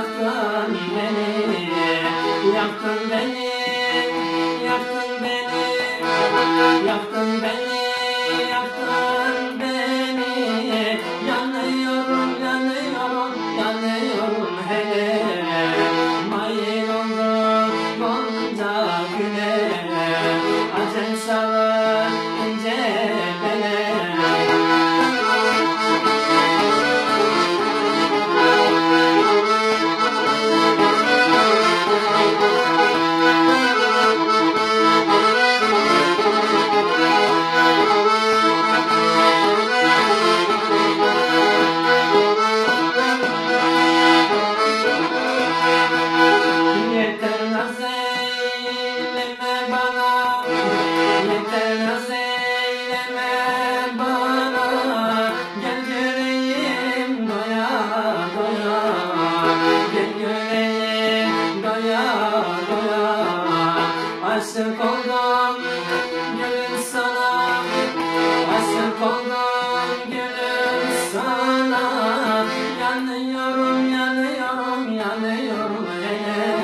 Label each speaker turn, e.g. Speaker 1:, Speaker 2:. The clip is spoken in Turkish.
Speaker 1: yaktın beni, yaktın beni. gel doya doya. Gel doya doya. Aşık oldum gülüm sana. Aşık oldum gülüm sana. Yanıyorum